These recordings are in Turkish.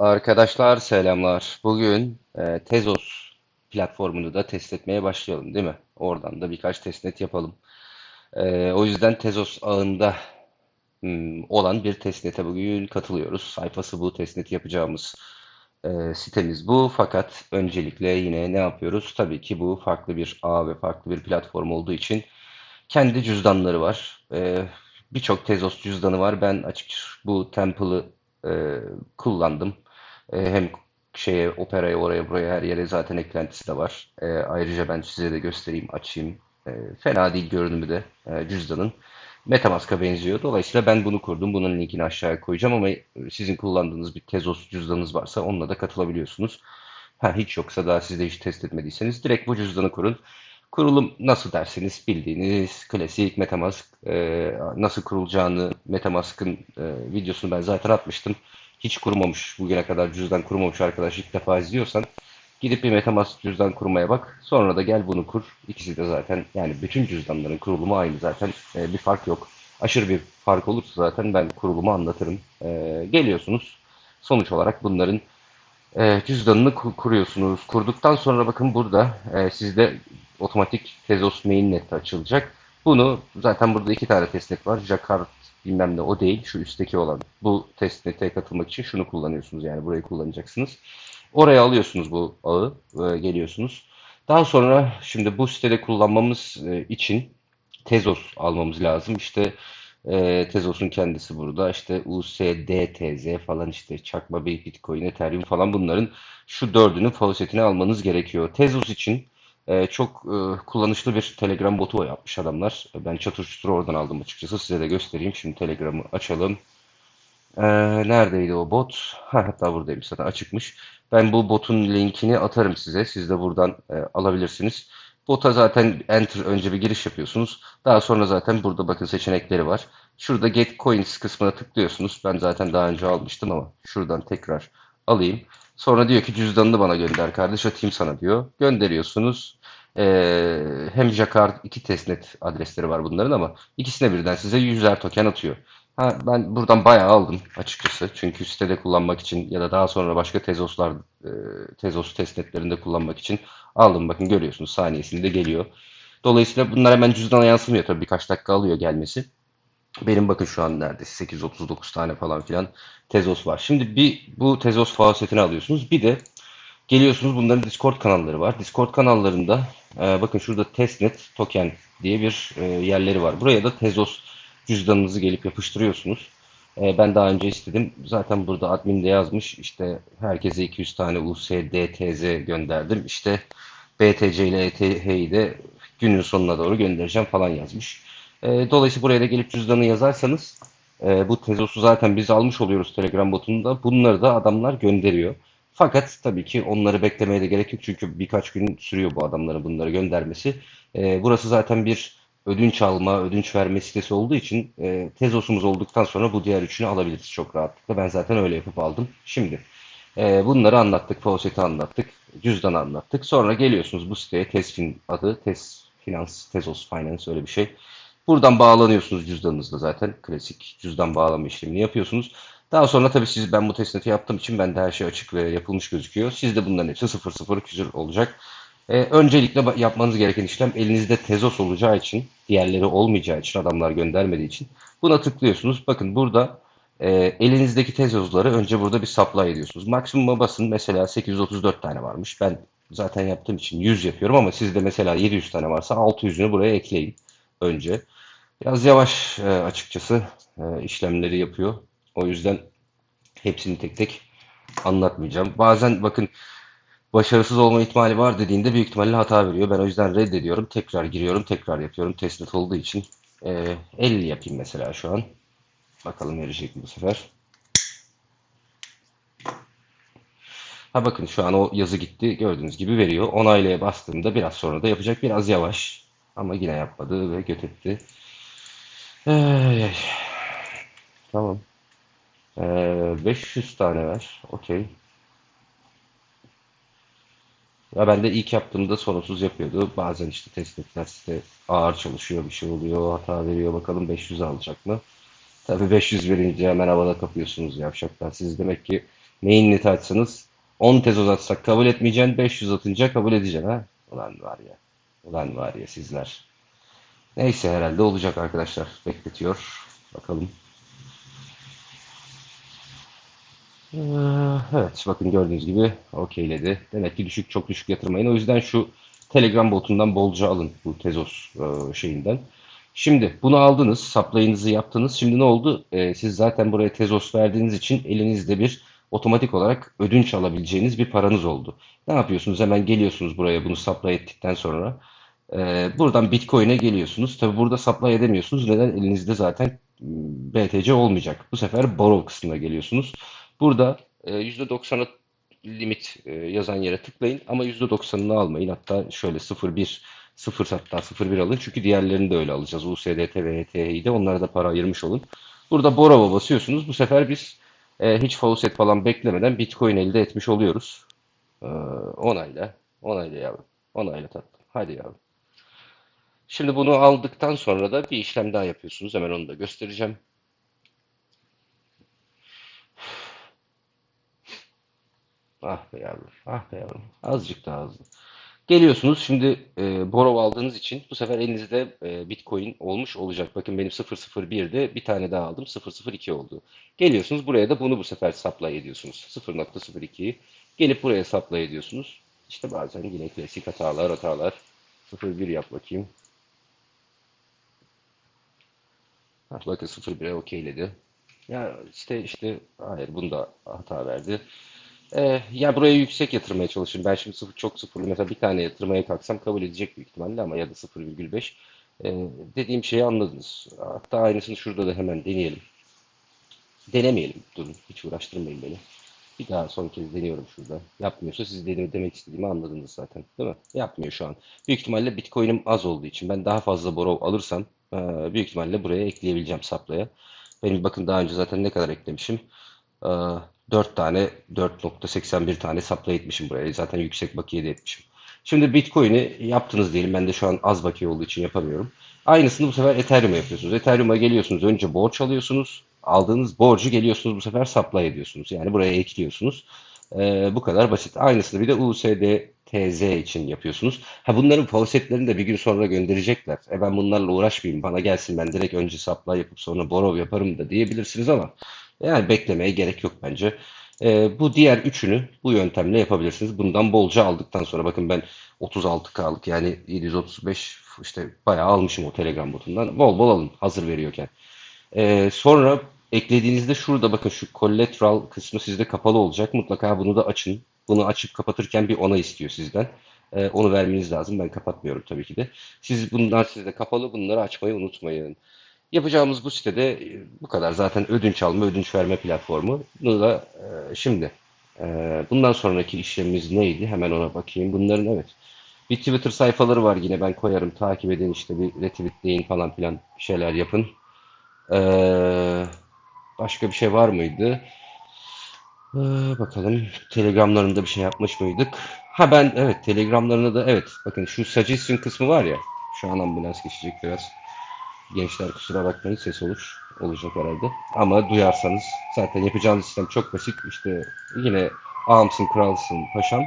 Arkadaşlar selamlar. Bugün e, Tezos platformunu da test etmeye başlayalım, değil mi? Oradan da birkaç testnet yapalım. E, o yüzden Tezos ağında hmm, olan bir testnete bugün katılıyoruz. Sayfası bu testneti yapacağımız e, sitemiz bu. Fakat öncelikle yine ne yapıyoruz? Tabii ki bu farklı bir ağ ve farklı bir platform olduğu için kendi cüzdanları var. E, birçok Tezos cüzdanı var. Ben açık bu Temple'ı e, kullandım. E, hem şeye, Opera'ya, oraya, buraya, her yere zaten eklentisi de var. E, ayrıca ben size de göstereyim, açayım. E, fena değil görünümü de e, cüzdanın. MetaMask'a benziyor. Dolayısıyla ben bunu kurdum. Bunun linkini aşağıya koyacağım ama sizin kullandığınız bir Tezos cüzdanınız varsa onunla da katılabiliyorsunuz. Ha, hiç yoksa daha siz de hiç test etmediyseniz direkt bu cüzdanı kurun. Kurulum nasıl derseniz bildiğiniz klasik MetaMask e, nasıl kurulacağını MetaMask'ın e, videosunu ben zaten atmıştım. Hiç kurmamış bugüne kadar cüzdan kurmamış arkadaş ilk defa izliyorsan gidip bir MetaMask cüzdan kurmaya bak. Sonra da gel bunu kur. İkisi de zaten yani bütün cüzdanların kurulumu aynı zaten E, bir fark yok. Aşırı bir fark olursa zaten ben kurulumu anlatırım. E, geliyorsunuz. Sonuç olarak bunların e, cüzdanını ku- kuruyorsunuz. Kurduktan sonra bakın burada e, sizde otomatik Tezos mainnet açılacak. Bunu zaten burada iki tane testnet var. Jacquard bilmem ne o değil. Şu üstteki olan. Bu testnete katılmak için şunu kullanıyorsunuz. Yani burayı kullanacaksınız. Oraya alıyorsunuz bu ağı. e, geliyorsunuz. Daha sonra şimdi bu sitede kullanmamız e, için Tezos almamız lazım. İşte e, Tezos'un kendisi burada. İşte USDTZ falan işte çakma bir Bitcoin, Ethereum falan bunların şu dördünün faucetini almanız gerekiyor. Tezos için e, çok e, kullanışlı bir Telegram botu yapmış adamlar. Ben çatır çutur oradan aldım açıkçası. Size de göstereyim. Şimdi Telegram'ı açalım. E, neredeydi o bot? Ha, hatta buradaymış zaten açıkmış. Ben bu botun linkini atarım size. Siz de buradan e, alabilirsiniz. Bota zaten enter önce bir giriş yapıyorsunuz. Daha sonra zaten burada bakın seçenekleri var. Şurada Get Coins kısmına tıklıyorsunuz. Ben zaten daha önce almıştım ama şuradan tekrar alayım. Sonra diyor ki cüzdanını bana gönder kardeş atayım sana diyor. Gönderiyorsunuz. Ee, hem Jacquard iki testnet adresleri var bunların ama ikisine birden size 100'er token atıyor. Ha, ben buradan bayağı aldım açıkçası. Çünkü sitede kullanmak için ya da daha sonra başka Tezoslar, e, Tezos testnetlerinde kullanmak için aldım. Bakın görüyorsunuz saniyesinde geliyor. Dolayısıyla bunlar hemen cüzdana yansımıyor tabii birkaç dakika alıyor gelmesi. Benim bakın şu an neredeyse 839 tane falan filan Tezos var. Şimdi bir bu Tezos faucetini alıyorsunuz. Bir de geliyorsunuz bunların Discord kanalları var. Discord kanallarında e, bakın şurada testnet token diye bir e, yerleri var. Buraya da Tezos cüzdanınızı gelip yapıştırıyorsunuz. E, ben daha önce istedim. Zaten burada admin de yazmış. İşte herkese 200 tane USDTZ gönderdim. İşte BTC ile ETH'yi de günün sonuna doğru göndereceğim falan yazmış. E, dolayısıyla buraya da gelip cüzdanı yazarsanız e, bu Tezos'u zaten biz almış oluyoruz Telegram botunda. Bunları da adamlar gönderiyor. Fakat tabii ki onları beklemeye de gerek yok çünkü birkaç gün sürüyor bu adamların bunları göndermesi. E, burası zaten bir ödünç alma, ödünç verme sitesi olduğu için e, Tezos'umuz olduktan sonra bu diğer üçünü alabiliriz çok rahatlıkla. Ben zaten öyle yapıp aldım. Şimdi e, bunları anlattık, faucet'i anlattık, cüzdanı anlattık. Sonra geliyorsunuz bu siteye Tezfin adı, Tez Finans, Tezos Finance öyle bir şey. Buradan bağlanıyorsunuz cüzdanınızla zaten. Klasik cüzdan bağlama işlemini yapıyorsunuz. Daha sonra tabii siz ben bu testneti yaptığım için bende her şey açık ve yapılmış gözüküyor. Sizde bunların hepsi 00 küsur olacak. Ee, öncelikle yapmanız gereken işlem elinizde Tezos olacağı için, diğerleri olmayacağı için, adamlar göndermediği için buna tıklıyorsunuz. Bakın burada e, elinizdeki Tezos'ları önce burada bir supply ediyorsunuz. Maksimuma basın mesela 834 tane varmış. Ben zaten yaptığım için 100 yapıyorum ama sizde mesela 700 tane varsa 600'ünü buraya ekleyin önce. Biraz yavaş e, açıkçası e, işlemleri yapıyor. O yüzden hepsini tek tek anlatmayacağım. Bazen bakın başarısız olma ihtimali var dediğinde büyük ihtimalle hata veriyor. Ben o yüzden reddediyorum. Tekrar giriyorum, tekrar yapıyorum. Testnet olduğu için e, 50 yapayım mesela şu an. Bakalım verecek mi bu sefer. Ha bakın şu an o yazı gitti. Gördüğünüz gibi veriyor. Onaylaya bastığımda biraz sonra da yapacak. Biraz yavaş. Ama yine yapmadı ve göt etti. Ay. Tamam. Ee, 500 tane ver. Okey. Ya ben de ilk yaptığımda sorunsuz yapıyordu. Bazen işte test etler ağır çalışıyor, bir şey oluyor, hata veriyor. Bakalım 500 alacak mı? Tabii 500 verince hemen havada kapıyorsunuz yavşaklar. Siz demek ki Mainnet'i açsanız 10 tez uzatsak kabul etmeyeceksin. 500 atınca kabul edeceksin ha. Ulan var ya. Ulan var ya sizler. Neyse herhalde olacak arkadaşlar. Bekletiyor. Bakalım. Ee, Evet bakın gördüğünüz gibi okeyledi. Demek ki düşük çok düşük yatırmayın. O yüzden şu Telegram botundan bolca alın bu Tezos e, şeyinden. Şimdi bunu aldınız, supply'ınızı yaptınız. Şimdi ne oldu? Ee, siz zaten buraya Tezos verdiğiniz için elinizde bir otomatik olarak ödünç alabileceğiniz bir paranız oldu. Ne yapıyorsunuz? Hemen geliyorsunuz buraya bunu supply ettikten sonra. Ee, buradan Bitcoin'e geliyorsunuz. Tabi burada supply edemiyorsunuz. Neden? Elinizde zaten BTC olmayacak. Bu sefer borrow kısmına geliyorsunuz. Burada e, %90'a limit e, yazan yere tıklayın ama %90'ını almayın. Hatta şöyle 0.1 0 hatta 0.1 alın. Çünkü diğerlerini de öyle alacağız. USDT ve ETH'yi de onlara da para ayırmış olun. Burada borrow'a basıyorsunuz. Bu sefer biz e, hiç faucet falan beklemeden Bitcoin elde etmiş oluyoruz. Ee, onayla. Onayla yavrum. Onayla tatlım. Hadi yavrum. Şimdi bunu aldıktan sonra da bir işlem daha yapıyorsunuz. Hemen onu da göstereceğim. Ah be yavrum. Ah be yavrum. Azıcık daha hızlı. Geliyorsunuz şimdi e, borrow aldığınız için bu sefer elinizde e, Bitcoin olmuş olacak. Bakın benim 001'de bir tane daha aldım 002 oldu. Geliyorsunuz buraya da bunu bu sefer supply ediyorsunuz. 0.02'yi gelip buraya supply ediyorsunuz. İşte bazen yine klasik hatalar hatalar. 01 yap bakayım. Hah, bakın 01'e okeyledi. Ya işte işte hayır bunda hata verdi. Ee, ya buraya yüksek yatırmaya çalışıyorum. Ben şimdi sıfır, çok sıfırlı mesela bir tane yatırmaya kalksam kabul edecek büyük ihtimalle ama ya da 0,5. Ee, dediğim şeyi anladınız. Hatta aynısını şurada da hemen deneyelim. Denemeyelim. Durun. Hiç uğraştırmayın beni. Bir daha son kez deniyorum şurada. Yapmıyorsa siz dedim, demek istediğimi anladınız zaten. Değil mi? Yapmıyor şu an. Büyük ihtimalle Bitcoin'im az olduğu için ben daha fazla borrow alırsam e, büyük ihtimalle buraya ekleyebileceğim supply'a. Benim bakın daha önce zaten ne kadar eklemişim. Ee, 4 tane 4.81 tane supply etmişim buraya. Zaten yüksek bakiye de etmişim. Şimdi Bitcoin'i yaptınız diyelim. Ben de şu an az bakiye olduğu için yapamıyorum. Aynısını bu sefer Ethereum'a yapıyorsunuz. Ethereum'a geliyorsunuz. Önce borç alıyorsunuz. Aldığınız borcu geliyorsunuz bu sefer supply ediyorsunuz. Yani buraya ekliyorsunuz. Ee, bu kadar basit. Aynısını bir de USD TZ için yapıyorsunuz. Ha bunların faucetlerini de bir gün sonra gönderecekler. E ben bunlarla uğraşmayayım. Bana gelsin ben direkt önce supply yapıp sonra borrow yaparım da diyebilirsiniz ama yani beklemeye gerek yok bence. Ee, bu diğer üçünü bu yöntemle yapabilirsiniz. Bundan bolca aldıktan sonra bakın ben 36K'lık yani 735 işte bayağı almışım o Telegram botundan. Bol bol alın hazır veriyorken. Ee, sonra eklediğinizde şurada bakın şu collateral kısmı sizde kapalı olacak. Mutlaka bunu da açın. Bunu açıp kapatırken bir onay istiyor sizden. Ee, onu vermeniz lazım. Ben kapatmıyorum tabii ki de. Siz bunlar sizde kapalı. Bunları açmayı unutmayın. Yapacağımız bu sitede e, bu kadar. Zaten ödünç alma, ödünç verme platformu. Bunu da e, şimdi e, bundan sonraki işlemimiz neydi? Hemen ona bakayım. Bunların evet. Bir Twitter sayfaları var yine ben koyarım. Takip edin işte bir retweetleyin falan filan şeyler yapın. Ee, başka bir şey var mıydı? Ee, bakalım Telegramlarında bir şey yapmış mıydık? Ha ben evet Telegramlarında da evet bakın şu suggestion kısmı var ya şu an ambulans geçecek biraz. Gençler kusura bakmayın ses olur. Olacak herhalde. Ama duyarsanız zaten yapacağınız sistem çok basit. İşte yine ağamsın, kralsın, paşam.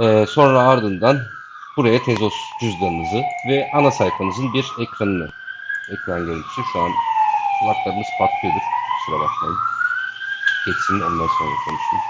Ee, sonra ardından buraya Tezos cüzdanınızı ve ana sayfanızın bir ekranını, ekran görüntüsü. Şu an kulaklarımız patlıyordur. Kusura bakmayın. Geçsin ondan sonra konuşayım.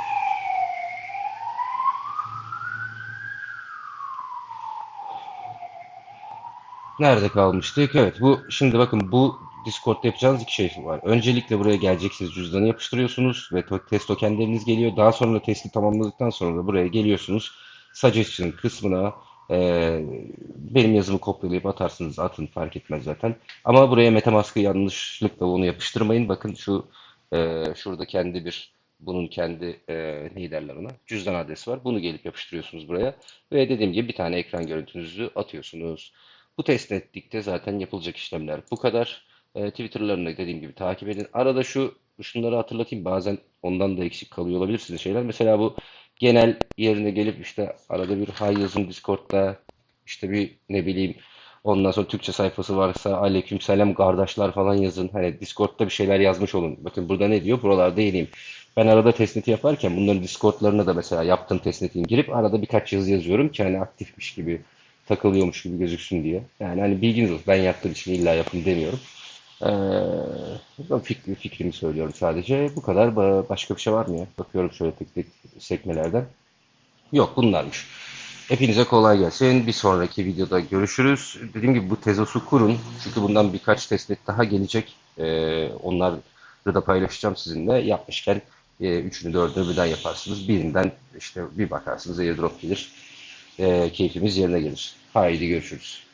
Nerede kalmıştık? Evet bu şimdi bakın bu Discord'da yapacağınız iki şey var. Öncelikle buraya geleceksiniz cüzdanı yapıştırıyorsunuz ve test tokenleriniz geliyor. Daha sonra testi tamamladıktan sonra da buraya geliyorsunuz. Suggestion kısmına e, benim yazımı kopyalayıp atarsınız atın fark etmez zaten. Ama buraya MetaMask'ı yanlışlıkla onu yapıştırmayın. Bakın şu e, şurada kendi bir bunun kendi e, ne derler ona cüzdan adresi var. Bunu gelip yapıştırıyorsunuz buraya ve dediğim gibi bir tane ekran görüntünüzü atıyorsunuz. Bu test ettikte zaten yapılacak işlemler bu kadar. E, Twitter'larını dediğim gibi takip edin. Arada şu şunları hatırlatayım. Bazen ondan da eksik kalıyor olabilirsiniz şeyler. Mesela bu genel yerine gelip işte arada bir hay yazın Discord'da işte bir ne bileyim ondan sonra Türkçe sayfası varsa aleykümselam kardeşler falan yazın. Hani Discord'da bir şeyler yazmış olun. Bakın burada ne diyor? Buralarda yeniyim. Ben arada testneti yaparken bunların Discord'larına da mesela yaptığım testnetin girip arada birkaç yazı yazıyorum ki hani aktifmiş gibi takılıyormuş gibi gözüksün diye. Yani hani bilginiz olsun ben yaptığım için illa yapın demiyorum. Ee, fikri, fikrimi söylüyorum sadece. Bu kadar. Ba- Başka bir şey var mı ya? Bakıyorum şöyle tek tek sekmelerden. Yok bunlarmış. Hepinize kolay gelsin. Bir sonraki videoda görüşürüz. Dediğim gibi bu tezosu kurun. Çünkü bundan birkaç testnet daha gelecek. Ee, onları da paylaşacağım sizinle. Yapmışken e, üçünü dördünü birden yaparsınız. Birinden işte bir bakarsınız airdrop gelir. Ee, keyfimiz yerine gelir. Haydi görüşürüz.